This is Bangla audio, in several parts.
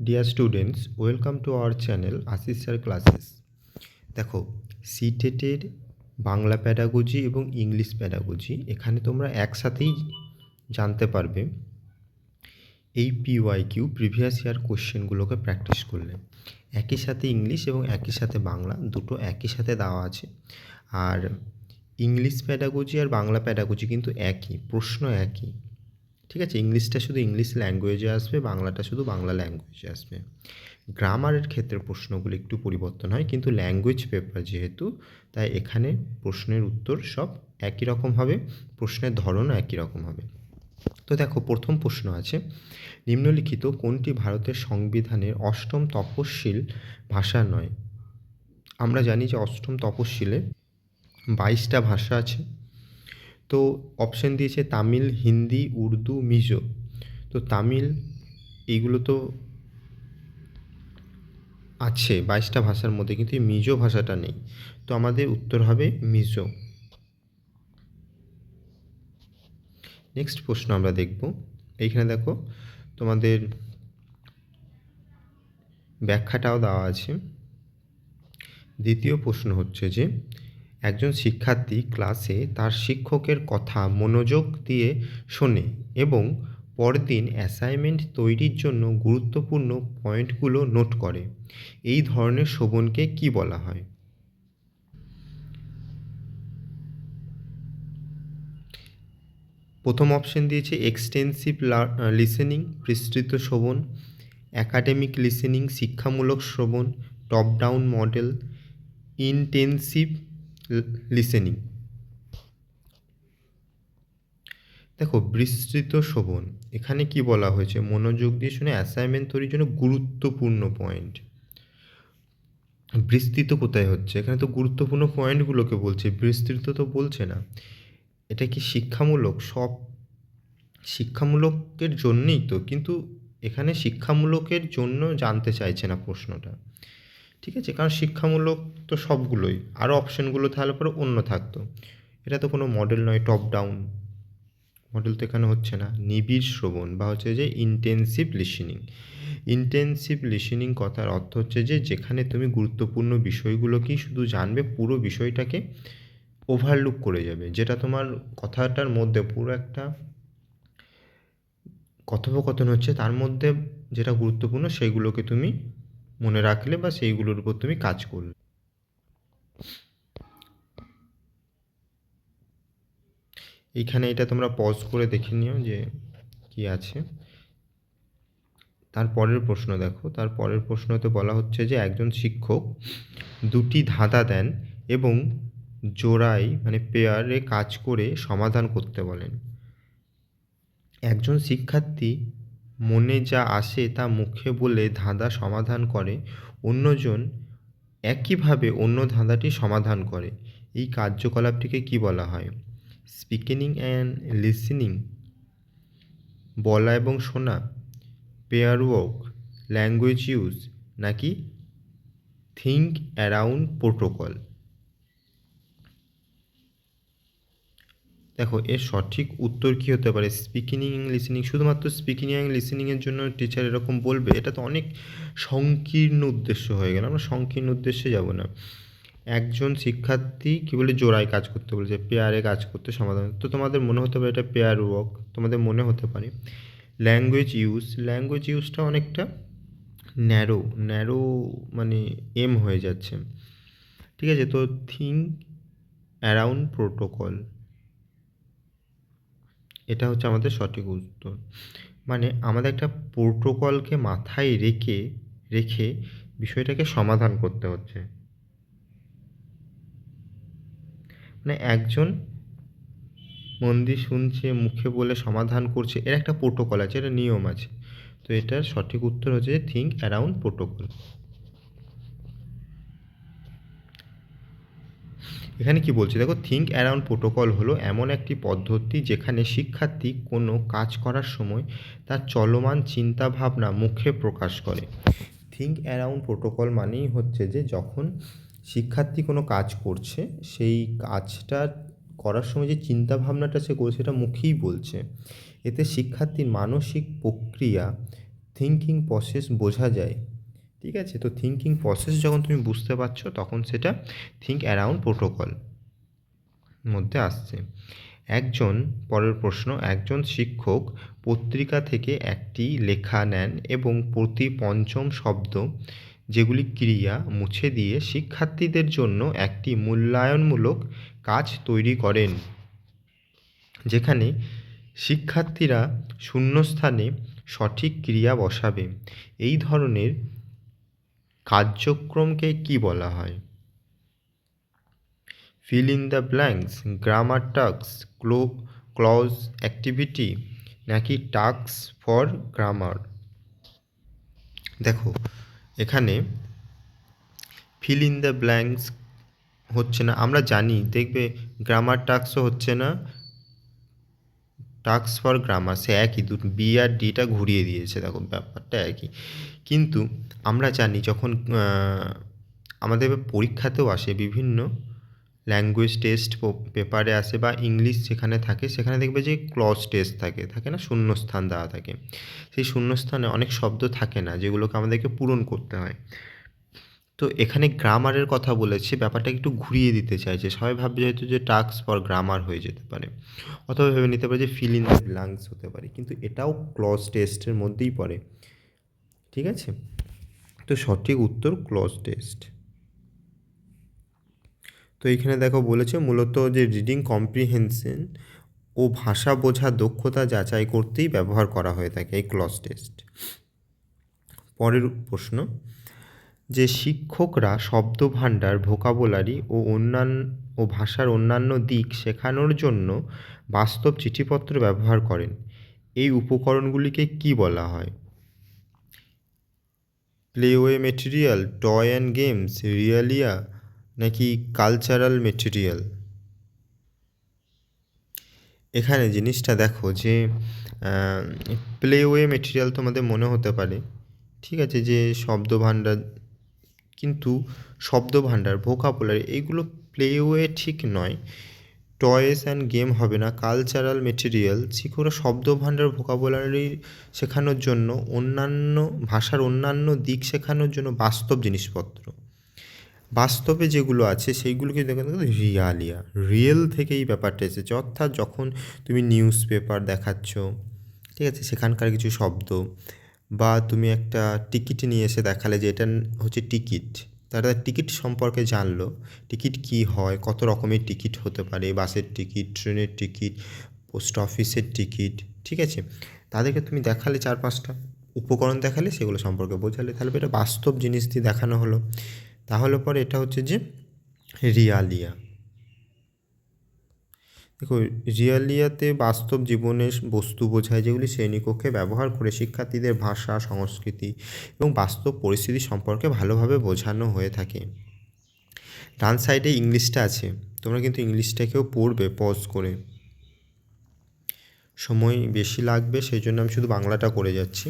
Dear students welcome to our channel Ashis sir classes দেখো সিটেটের বাংলা প্যাডাগোজি এবং ইংলিশ প্যাডাগোজি এখানে তোমরা একসাথেই জানতে পারবে এই P Y Q previous year কোশ্চেনগুলোকে practice করলে। একই সাথে ইংলিশ এবং একই সাথে বাংলা, দুটো একই সাথে দেওয়া আছে। আর ইংলিশ প্যাডাগোজি আর বাংলা প্যাডাগোজি কিন্তু একই, প্রশ্ন একই। ঠিক আছে, ইংলিশটা শুধু ইংলিশ ল্যাঙ্গুয়েজে আসবে, বাংলাটা শুধু বাংলা ল্যাঙ্গুয়েজে আসবে। গ্রামারের ক্ষেত্রে প্রশ্নগুলো একটু পরিবর্তন হয়, কিন্তু ল্যাঙ্গুয়েজ পেপার যেহেতু, তাই এখানে প্রশ্নের উত্তর সব একই রকম হবে, প্রশ্নের ধরনও একই রকম হবে। তো দেখো, প্রথম প্রশ্ন আছে, নিম্নলিখিত কোনটি ভারতের সংবিধানের অষ্টম তপশিল ভাষা নয়? আমরা জানি যে অষ্টম তপশিলে বাইশটা ভাষা আছে তো অপশন দিয়েছে তামিল, হিন্দি, উর্দু, মিজো। তো তামিল এইগুলো তো আছে বাইশটা ভাষার মধ্যে, কিন্তু মিজো ভাষাটা নেই। তো আমাদের উত্তর হবে মিজো। নেক্সট প্রশ্ন আমরা দেখব। এইখানে দেখো, তোমাদের ব্যাখ্যাটাও দেওয়া আছে। দ্বিতীয় প্রশ্ন হচ্ছে যে একজন শিক্ষার্থী ক্লাসে তার শিক্ষকের কথা মনোযোগ দিয়ে শোনে এবং পরদিন অ্যাসাইনমেন্ট তৈরির জন্য গুরুত্বপূর্ণ পয়েন্টগুলো নোট করে। এই ধরনের শোভনকে কি বলা হয়? প্রথম অপশন দিয়েছে এক্সটেন্সিভ লিসেনিং, বিস্তৃত শ্রবণ একাডেমিক লিসেনিং, শিক্ষামূলক শ্রবণ top down model, intensive listening দেখো, বিস্তৃত শোভন এখানে কি বলা হয়েছে? মনোযোগ দিয়ে শুনে অ্যাসাইনমেন্ট তৈরির জন্য গুরুত্বপূর্ণ পয়েন্ট বিস্তৃত কোথায় হচ্ছে? এখানে তো গুরুত্বপূর্ণ পয়েন্টগুলোকে বলছে। বিস্তৃত তো বলছে না। এটা কি শিক্ষামূলক? সব শিক্ষামূলকের জন্যই তো, কিন্তু এখানে শিক্ষামূলকের জন্য জানতে চাইছে না প্রশ্নটা। ঠিক আছে? কারণ শিক্ষামূলক তো সবগুলোই। আরও অপশানগুলো তাহলে পরে অন্য থাকতো। এটা তো কোনো মডেল নয় টপ ডাউন মডেল তো এখানে হচ্ছে না। নিবিড় শ্রবণ বা হচ্ছে যে ইন্টেন্সিভ লিসেনিং ইন্টেন্সিভ লিসেনিং কথার অর্থ হচ্ছে যে যেখানে তুমি গুরুত্বপূর্ণ বিষয়গুলোকেই শুধু জানবে, পুরো বিষয়টাকে ওভারলুক করে যাবে। যেটা তোমার কথাটার মধ্যে পুরো একটা কথোপকথন হচ্ছে, তার মধ্যে যেটা গুরুত্বপূর্ণ, সেইগুলোকে তুমি মনে রাখলে বা সেইগুলোর উপর তুমি কাজ করলে। এইখানে এটা তোমরা পজ করে দেখে নিও যে কি আছে। তার পরের প্রশ্ন দেখো, তার পরের প্রশ্নতে বলা হচ্ছে যে একজন শিক্ষক দুটি ধাঁধা দেন এবং জোড়ায় মানে পেয়ারে কাজ করে সমাধান করতে বলেন। একজন শিক্ষার্থী মনে যা আসে তা মুখে বলে ধাঁধা সমাধান করে, অন্যজন একইভাবে অন্য ধাঁধাটি সমাধান করে। এই কার্যকলাপটিকে কি বলা হয়? স্পিকিং অ্যান্ড লিসেনিং, বলা এবং শোনা পেয়ার ওয়ার্ক ল্যাঙ্গুয়েজ ইউজ, নাকি থিঙ্ক অ্যারাউন্ড প্রোটোকল? দেখো, এর সঠিক উত্তর কী হতে পারে? স্পিকিং লিসেনিং শুধুমাত্র স্পিকিং অ্যান্ড লিসেনিংয়ের জন্য টিচার এরকম বলবে, এটা তো অনেক সংকীর্ণ উদ্দেশ্য হয়ে গেল। আমরা সংকীর্ণ উদ্দেশ্যে যাব না। একজন শিক্ষার্থী কী বলে, জোড়ায় কাজ করতে বলেছে পেয়ারে কাজ করতে সমাধান তো তোমাদের মনে হতে পারে এটা পেয়ার ওয়ার্ক তোমাদের মনে হতে পারে। ল্যাঙ্গুয়েজ ইউজ ল্যাঙ্গুয়েজ ইউজটা অনেকটা ন্যারো ন্যারো মানে এম হয়ে যাচ্ছে। ঠিক আছে, তো থিঙ্ক অ্যারাউন্ড প্রোটোকল এটা হচ্ছে আমাদের সঠিক উত্তর। মানে আমাদের একটা প্রোটোকলকে মাথায় রেখে রেখে বিষয়টাকে সমাধান করতে হচ্ছে। মানে একজন মন্দির শুনছে, মুখে বলে সমাধান করছে, এর একটা প্রোটোকল আছে, এটা নিয়ম আছে। তো এটার সঠিক উত্তর হচ্ছে থিঙ্ক অ্যারাউন্ড প্রোটোকল এখানে কি বলছে? দেখো থিঙ্ক অ্যারাউন্ড প্রোটোকল হলো এমন একটি পদ্ধতি যেখানে শিক্ষার্থী কোনো কাজ করার সময় তার চলমান চিন্তা ভাবনা মুখে প্রকাশ করে। থিঙ্ক অ্যারাউন্ড প্রোটোকল মানেই হচ্ছে যে যখন শিক্ষার্থী কোনো কাজ করছে, সেই কাজটা করার সময় যে চিন্তা ভাবনাটা সে করছে সেটা মুখেই বলছে। এতে শিক্ষার্থীর মানসিক প্রক্রিয়া থিঙ্কিং প্রসেস বোঝা যায়। ঠিক আছে? তো থিঙ্কিং প্রসেস যখন তুমি বুঝতে পারছ, তখন সেটা থিঙ্ক অ্যারাউন্ড প্রোটোকল মধ্যে আসছে। একজন, পরের প্রশ্ন, একজন শিক্ষক পত্রিকা থেকে একটি লেখা নেন এবং প্রতি পঞ্চম শব্দ যেগুলি ক্রিয়া মুছে দিয়ে শিক্ষার্থীদের জন্য একটি মূল্যায়নমূলক কাজ তৈরি করেন, যেখানে শিক্ষার্থীরা শূন্যস্থানে সঠিক ক্রিয়া বসাবে। এই ধরনের কার্যক্রমকে কি বলা হয়? Fill in the blanks grammar task Chloe cloze activity নাকি টাস্ক ফর গ্রামার দেখো, এখানে ফিল ইন দ্য ব্ল্যাঙ্কস হচ্ছে না, আমরা জানি, দেখবে গ্রামার টাস্কও হচ্ছে না টাস্ক ফর গ্রামার সে একই দু বি আর ডিটা ঘুরিয়ে দিয়েছে, দেখো ব্যাপারটা একই। কিন্তু আমরা জানি যখন আমাদের পরীক্ষাতেও আসে বিভিন্ন ল্যাঙ্গুয়েজ টেস্ট পেপারে আসে বা ইংলিশ যেখানে থাকে, সেখানে দেখবে যে ক্লজ টেস্ট থাকে থাকে না? শূন্যস্থান দেওয়া থাকে। সেই শূন্যস্থানে অনেক শব্দ থাকে না, যেগুলোকে আমাদেরকে পূরণ করতে হয়। তো এখানে গ্রামারের কথা বলেছে, ব্যাপারটা একটু ঘুরিয়ে দিতে চাইছে। সবাই ভাববে হয়তো যে টাস্ক ফর গ্রামার হয়ে যেতে পারে। অথবা ভেবে নিতে পারে যে ফিল ইন হতে পারে, কিন্তু এটাও ক্লজ টেস্টের মধ্যেই পড়ে। ঠিক আছে? তো সঠিক উত্তর ক্লজ টেস্ট তো এখানে দেখো বলেছে, মূলত যে রিডিং কম্প্রিহেনশন ও ভাষা বোঝা দক্ষতা যাচাই করতেই ব্যবহার করা হয়ে থাকে এই ক্লজ টেস্ট পরের প্রশ্ন যে শিক্ষকরা শব্দভাণ্ডার, ভোকাবুলারি ও অন্যান্য ও ভাষার অন্যান্য দিক শেখানোর জন্য বাস্তব চিঠিপত্র ব্যবহার করেন। এই উপকরণগুলিকে কি বলা হয়? Playway material, toy and games, realia নাকি কালচারাল মেটেরিয়াল? এখানে জিনিসটা দেখো যে প্লেওয়ে মেটেরিয়াল তোমাদের মনে হতে পারে, ঠিক আছে, যে শব্দভাণ্ডার কিন্তু শব্দভাণ্ডার ভোকাবুলারি এইগুলো প্লেওয়ে ঠিক নয়। টয়েস অ্যান্ড গেম হবে না কালচারাল মেটেরিয়াল শিক্ষকরা শব্দভাণ্ডার ভোকাবুলারি শেখানোর জন্য, অন্যান্য ভাষার অন্যান্য দিক শেখানোর জন্য বাস্তব জিনিসপত্র। বাস্তবে যেগুলো আছে, সেইগুলোকে দেখে দেখো রিয়ালিয়া। রিয়েল থেকে এই ব্যাপারটা এসেছে, অর্থাৎ যখন তুমি নিউজ পেপার দেখাচ্ছ, ঠিক আছে, সেখানকার কিছু শব্দ বা তুমি একটা টিকিট নিয়ে এসে দেখালে যে এটা হচ্ছে টিকিট তারা টিকিট সম্পর্কে জানলো টিকিট কী হয়, কত রকমের টিকিট হতে পারে, বাসের টিকিট ট্রেনের টিকিট পোস্ট অফিসের টিকিট ঠিক আছে? তাদেরকে তুমি দেখালে চার পাঁচটা, উপকরণ দেখালে সেগুলো সম্পর্কে বোঝালে। তাহলে এটা বাস্তব জিনিস দিয়ে দেখানো হলো। তাহলে পরে এটা হচ্ছে যে রিয়ালিয়া। দেখো, রিয়ালিয়াতে বাস্তব জীবনের বস্তু বোঝায় যেগুলি শ্রেণীকক্ষে ব্যবহার করে শিক্ষার্থীদের ভাষা, সংস্কৃতি এবং বাস্তব পরিস্থিতি সম্পর্কে ভালোভাবে বোঝানো হয়ে থাকে। ডান সাইডে ইংলিশটা আছে, তোমরা কিন্তু ইংলিশটাকেও পড়বে পজ করে। সময় বেশি লাগবে, সেই জন্য আমি শুধু বাংলাটা করে যাচ্ছি।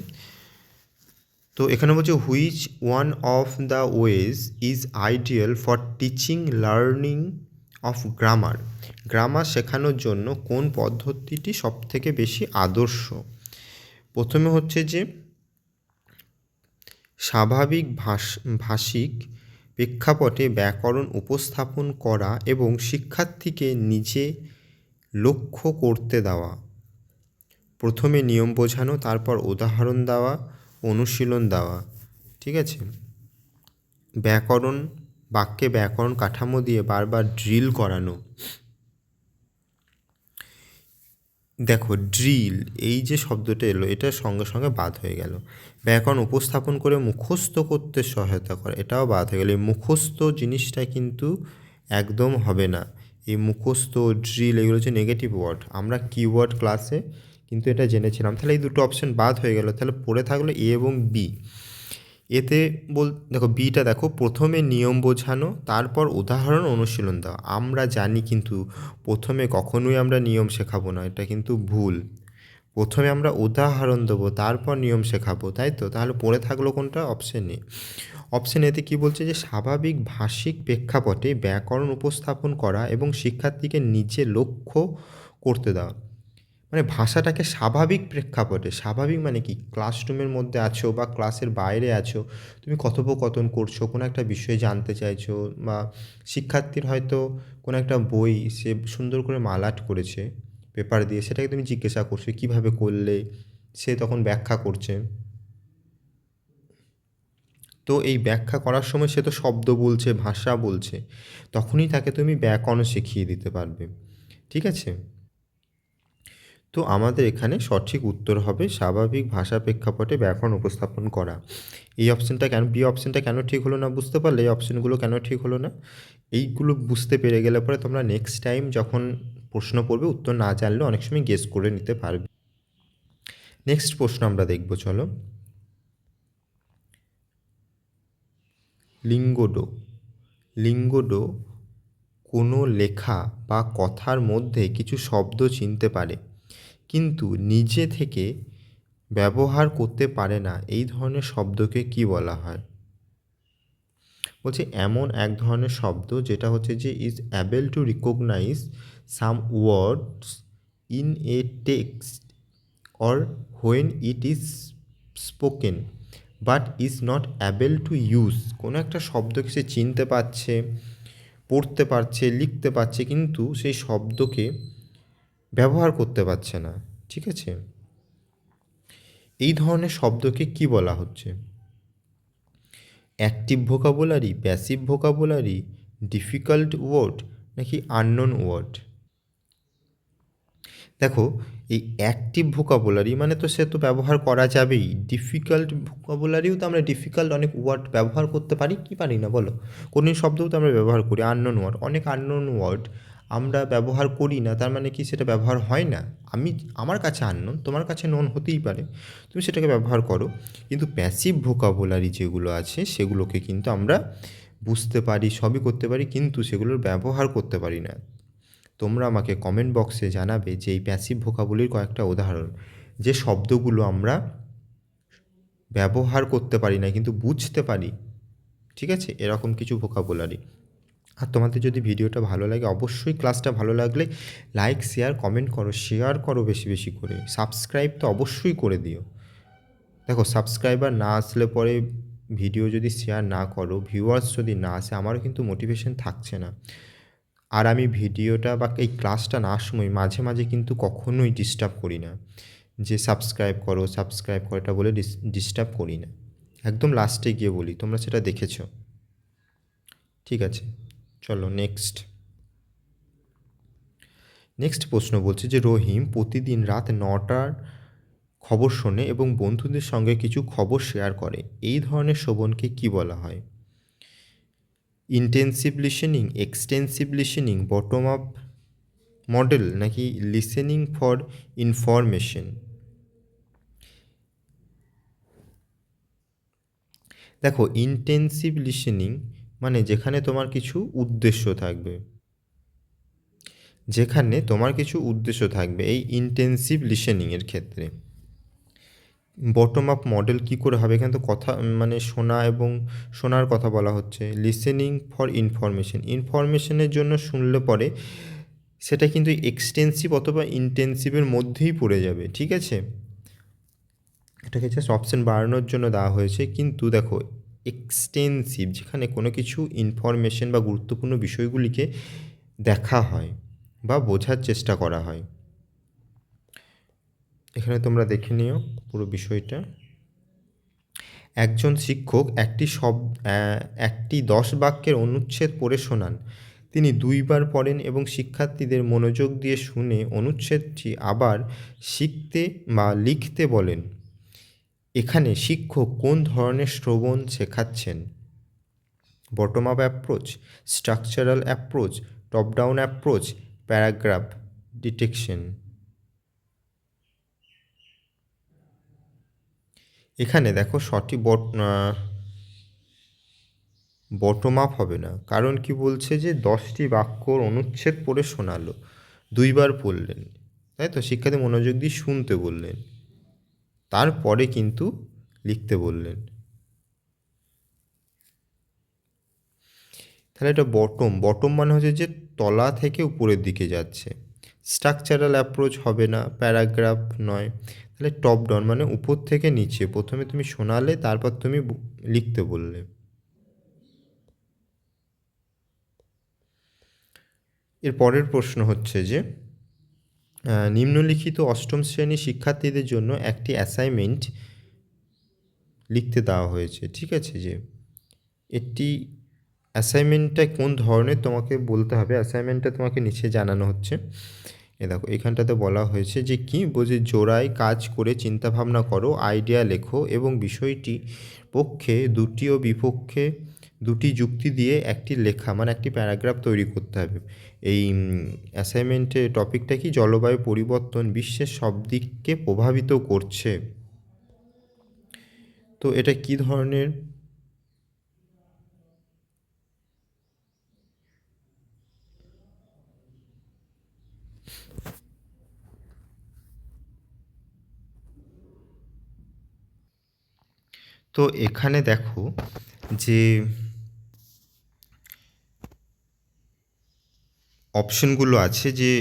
তো এখানে বলছে which one of the ways is ideal for teaching learning of grammar grammar শেখানোর জন্য কোন পদ্ধতিটি সবথেকে বেশি আদর্শ? প্রথমে হচ্ছে যে, স্বাভাবিক ভাষ, ভাষিক প্রেক্ষাপটে ব্যাকরণ উপস্থাপন করা এবং শিক্ষার্থীকে নিজে লক্ষ্য করতে দেওয়া। প্রথমে নিয়ম বোঝানো, তারপর উদাহরণ দেওয়া, অনুশীলন দেওয়া, ঠিক আছে? ব্যাকরণ, বাক্যে ব্যাকরণ কাঠামো দিয়ে বারবার ড্রিল করানো। দেখো ড্রিল এই যে শব্দটা এলো এটা সঙ্গে সঙ্গে বাদ হয়ে গেল। ব্যাকরণ উপস্থাপন করে মুখস্থ করতে সহায়তা করে, এটাও বাদ হয়ে গেল। এই মুখস্থ জিনিসটা কিন্তু একদম হবে না। এই মুখস্থ ড্রিল এগুলো হচ্ছে নেগেটিভ ওয়ার্ড আমরা কিওয়ার্ড ক্লাসে কিন্তু এটা জেনেছিলাম। তাহলে এই দুটো অপশন বাদ হয়ে গেল। তাহলে পড়ে থাকল এ এবং বি। এতে বল, দেখো বিটা দেখো, প্রথমে নিয়ম বোঝানো, তারপর উদাহরণ অনুশীলন দেওয়া। আমরা জানি কিন্তু প্রথমে কখনোই আমরা নিয়ম শেখাবো না, এটা কিন্তু ভুল। প্রথমে আমরা উদাহরণ দেবো, তারপর নিয়ম শেখাবো, তাই তো? তাহলে পড়ে থাকল কোনটা? অপশন অপশন এতে কী বলছে যে, স্বাভাবিক ভাষিক প্রেক্ষাপটে ব্যাকরণ উপস্থাপন করা এবং শিক্ষার্থীকে নিজে লক্ষ্য করতে দেওয়া। মানে ভাষাটাকে স্বাভাবিক প্রেক্ষাপটে, স্বাভাবিক মানে কি? ক্লাসরুমের মধ্যে আছো বা ক্লাসের বাইরে আছো, তুমি কথোপকথন করছ, কোনো একটা বিষয় জানতে চাইছো বা শিক্ষার্থীর হয়তো কোনো একটা বই সে সুন্দর করে মালাট করেছে, পেপার দিয়ে সেটাকে তুমি জিজ্ঞাসা করছ, কীভাবে করলে? সে তখন ব্যাখ্যা করছে। তো এই ব্যাখ্যা করার সময় সে তো শব্দ বলছে, ভাষা বলছে, তখনই তাকে তুমি ব্যাকরণ শিখিয়ে দিতে পারবে। ঠিক আছে? তো আমাদের এখানে সঠিক উত্তর হবে স্বাভাবিক ভাষা প্রেক্ষাপটে ব্যাকরণ উপস্থাপন করা। এই অপশানটা কেন বি অপশানটা কেন ঠিক হলো না বুঝতে পারলে, এই অপশানগুলো কেন ঠিক হলো না, এইগুলো বুঝতে পেরে গেলে পরে তোমরা নেক্সট টাইম যখন প্রশ্ন পড়বে, উত্তর না জানলে অনেক সময় গেস করে নিতে পারবে। নেক্সট প্রশ্ন আমরা দেখব, চলো। লিঙ্গডো লিঙ্গডো কোনো লেখা বা কথার মধ্যে কিছু শব্দ চিনতে পারে। কিন্তু নিজে থেকে ব্যবহার করতে পারে না। এই ধরনের শব্দকে কি বলা হয়? বলছে, এমন এক ধরনের শব্দ যেটা হচ্ছে যে is able to recognise some words in a text or when it is spoken but is not able to use কোনো একটা শব্দকে সে চিনতে পারছে, পড়তে পারছে, লিখতে পারছে, কিন্তু সেই শব্দকে ব্যবহার করতে পারছে না, ঠিক আছে? এই ধরনের শব্দকে কি বলা হচ্ছে? Active vocabulary, passive vocabulary, difficult word নাকি আননোন ওয়ার্ড? দেখো, এই অ্যাক্টিভ ভোকাবুলারি মানে তো সে তো ব্যবহার করা যাবেই। ডিফিকাল্ট ভোকাবুলারিও তো আমরা ডিফিকাল্ট অনেক ওয়ার্ড ব্যবহার করতে পারি, কি পারি না বলো? কোনো শব্দও তো আমরা ব্যবহার করি, আননোন ওয়ার্ড। অনেক আননোন ওয়ার্ড আমরা ব্যবহার করি না, তার মানে কি সেটা ব্যবহার হয় না? আমি, আমার কাছে আননোন তোমার কাছে নোন হতেই পারে। তুমি সেটাকে ব্যবহার করো। কিন্তু প্যাসিভ ভোকাবুলারি যেগুলো আছে, সেগুলোকে কিন্তু আমরা বুঝতে পারি, সবই করতে পারি, কিন্তু সেগুলোর ব্যবহার করতে পারি না। তোমরা আমাকে কমেন্ট বক্সে জানাবে যে এই প্যাসিভ ভোকাবুলির কয়েকটা উদাহরণ, যে শব্দগুলো আমরা ব্যবহার করতে পারি না, কিন্তু বুঝতে পারি। ঠিক আছে? এরকম কিছু ভোকাবুলারি আর তোমাদের যদি ভিডিওটা ভালো লাগে, অবশ্যই ক্লাসটা ভালো লাগলে লাইক শেয়ার কমেন্ট করো শেয়ার করো বেশি বেশি করে। সাবস্ক্রাইব তো অবশ্যই করে দিও। দেখো সাবস্ক্রাইবার না আসলে পরে ভিডিও যদি শেয়ার না করো ভিউয়ার্স যদি না আসে, আমারও কিন্তু মোটিভেশন থাকছে না। আর আমি ভিডিওটা বা এই ক্লাসটা না সময় মাঝে মাঝে কিন্তু কখনোই ডিস্টার্ব করি না। যে সাবস্ক্রাইব করো সাবস্ক্রাইব করো এটা বলে ডিস্টার্ব করি না। একদম লাস্টে গিয়ে বলি, তোমরা সেটা দেখেছ। ঠিক আছে? চলো নেক্সট নেক্সট প্রশ্ন বলছে যে, রহিম প্রতিদিন রাত নটার খবর শোনে এবং বন্ধুদের সঙ্গে কিছু খবর শেয়ার করে। এই ধরনের শোভনকে কি বলা হয়? Intensive listening extensive listening bottom up model নাকি লিসেনিং ফর ইনফরমেশন দেখো ইন্টেন্সিভ লিসেনিং মানে যেখানে তোমার কিছু উদ্দেশ্য থাকবে। যেখানে তোমার কিছু উদ্দেশ্য থাকবে এই ইন্টেন্সিভ লিসেনিংয়ের ক্ষেত্রে। বটম আপ মডেল কী করে হবে? এখানে তো কথা মানে শোনা এবং শোনার কথা বলা হচ্ছে। লিসেনিং ফর ইনফরমেশন ইনফরমেশনের জন্য শুনলে পরে সেটা কিন্তু এক্সটেন্সিভ অথবা ইন্টেন্সিভের মধ্যেই পড়ে যাবে, ঠিক আছে? এটাকে জাস্ট অপশান বাড়ানোর জন্য দেওয়া হয়েছে। কিন্তু দেখো এক্সটেন্সিভ যেখানে কোনো কিছু ইনফরমেশন বা গুরুত্বপূর্ণ বিষয়গুলিকে দেখা হয় বা বোঝার চেষ্টা করা হয়। এখানে তোমরা দেখে নিও পুরো বিষয়টা। একজন শিক্ষক একটি সব একটি দশ বাক্যের অনুচ্ছেদ পড়ে শোনান। তিনি দুইবার পড়েন এবং শিক্ষার্থীদের মনোযোগ দিয়ে শুনে অনুচ্ছেদটি আবার শিখতে বা লিখতে বলেন। এখানে শিক্ষক কোন ধরনের শ্রবণ শেখাচ্ছেন? Bottom up approach structural approach top down approach paragraph detection এখানে দেখো সঠিক বট বটম আপ হবে না। কারণ কি বলছে যে দশটি বাক্যর অনুচ্ছেদ পড়ে শোনালো। দুইবার পড়লেন। তাই তো? শিক্ষার্থী মনোযোগ দিয়ে শুনতে বললেন। তারপরে কিন্তু লিখতে বললেন। তাহলে এটা বটম বটম মানে হচ্ছে যে তলা থেকে উপরের দিকে যাচ্ছে। স্ট্রাকচারাল অ্যাপ্রোচ হবে না প্যারাগ্রাফ নয়। তাহলে টপ ডাউন মানে উপর থেকে নিচে। প্রথমে তুমি শোনালে, তারপর তুমি লিখতে বললে। এর পরের প্রশ্ন হচ্ছে যে নিম্নলিখিত অষ্টম শ্রেণি শিক্ষার্থীদের জন্য একটি অ্যাসাইনমেন্ট লিখতে দেওয়া হয়েছে, ঠিক আছে? যে একটি অ্যাসাইনমেন্টটা কোন ধরনের তোমাকে বলতে হবে? অ্যাসাইনমেন্টটা তোমাকে নিচে জানানো হচ্ছে। এ দেখো, এখানটাতে বলা হয়েছে যে কি? বোঝে জোড়ায় কাজ করে চিন্তাভাবনা করো আইডিয়া লেখো এবং বিষয়টি পক্ষে দুটি ও বিপক্ষে দুটি যুক্তি দিয়ে একটি লেখা মানে একটি প্যারাগ্রাফ তৈরি করতে হবে। এই অ্যাসাইনমেন্টের টপিকটা কি? জলবায়ু পরিবর্তন বিশ্বের সব দিককে প্রভাবিত করছে। তো এটা কি ধরনের? তো এখানে দেখো যে অপশনগুলো আছে যে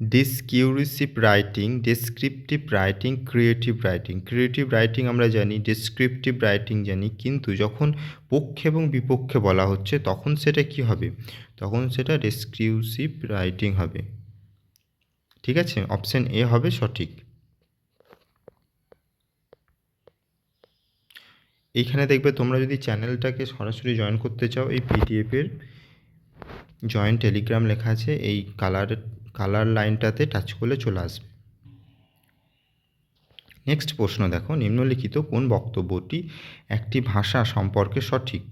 discursive writing descriptive writing creative writing creative writing আমরা জানি ডেসক্রিপটিভ রাইটিং জানি, কিন্তু যখন পক্ষে এবং বিপক্ষে বলা হচ্ছে, তখন সেটা কি হবে? তখন সেটা ডেসক্রিউসিভ রাইটিং হবে। ঠিক আছে? অপশান এ হবে সঠিক। এইখানে দেখবে তোমরা যদি চ্যানেলটাকে সরাসরি জয়েন করতে চাও, এই পিডিএফের জয়েন টেলিগ্রাম লেখা আছে, এই কালার কালার লাইনটাতে টাচ করলে চলে আসবে। নেক্সট প্রশ্ন দেখো, নিম্নলিখিত কোন বক্তব্যটি একটি ভাষা সম্পর্কে সঠিক?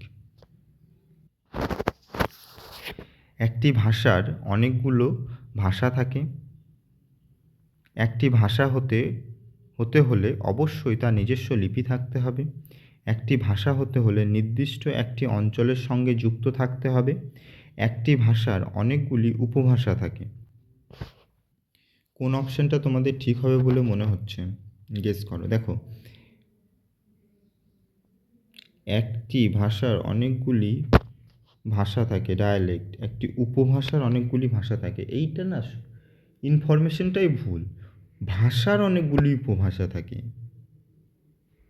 একটি ভাষার অনেকগুলো ভাষা থাকে। একটি ভাষা হতে হতে হলে অবশ্যই তার নিজস্ব লিপি থাকতে হবে। একটি ভাষা হতে হলে নির্দিষ্ট একটি অঞ্চলের সঙ্গে যুক্ত থাকতে হবে। একটি ভাষার অনেকগুলি উপভাষা থাকে। কোন অপশানটা তোমাদের ঠিক হবে বলে মনে হচ্ছে? গেস করো। দেখো। একটি ভাষার অনেকগুলি ভাষা থাকে ডায়ালেক্ট একটি উপভাষার অনেকগুলি ভাষা থাকে। এইটা না ইনফরমেশনটাই ভুল। ভাষার অনেকগুলি উপভাষা থাকে।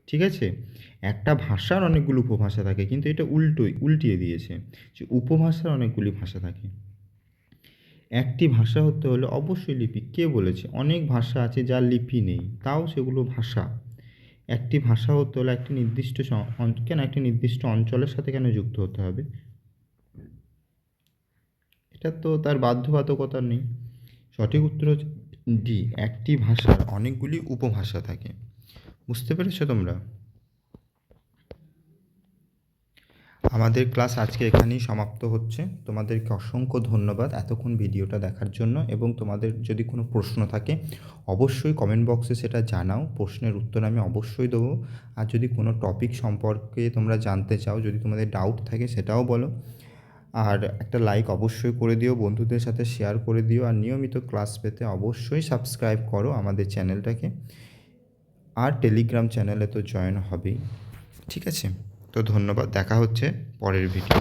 ঠিক আছে? একটা ভাষার অনেকগুলো উপভাষা থাকে, কিন্তু এটা উল্টোই, উল্টিয়ে দিয়েছে যে উপভাষার অনেকগুলি ভাষা থাকে। একটি ভাষা হতে হলে অবশ্যই লিপি, কে বলেছে? অনেক ভাষা আছে যার লিপি নেই, তাও সেগুলো ভাষা। একটি ভাষা হতে হলে একটি নির্দিষ্ট কেন একটি নির্দিষ্ট অঞ্চলের সাথে কেন যুক্ত হতে হবে? এটা তো তার বাধ্যবাধকতা নেই। সঠিক উত্তর হচ্ছে ডি, একটি ভাষার অনেকগুলি উপভাষা থাকে। বুঝতে পেরেছ তোমরা? আমাদের ক্লাস আজকে এখানেই সমাপ্ত হচ্ছে। তোমাদেরকে অসংখ্য ধন্যবাদ এতক্ষণ ভিডিওটা দেখার জন্য এবং তোমাদের যদি কোনো প্রশ্ন থাকে, অবশ্যই কমেন্ট বক্সে সেটা জানাও। প্রশ্নের উত্তর আমি অবশ্যই দেবো। আর যদি কোনো টপিক সম্পর্কে তোমরা জানতে চাও, যদি তোমাদের ডাউট থাকে সেটাও বলো। আর একটা লাইক অবশ্যই করে দিও, বন্ধুদের সাথে শেয়ার করে দিও। আর নিয়মিত ক্লাস পেতে অবশ্যই সাবস্ক্রাইব করো আমাদের চ্যানেলটাকে আর টেলিগ্রাম চ্যানেলে তো জয়েন হবেই। ঠিক আছে? তো ধন্যবাদ দেখা হচ্ছে পরের ভিডিও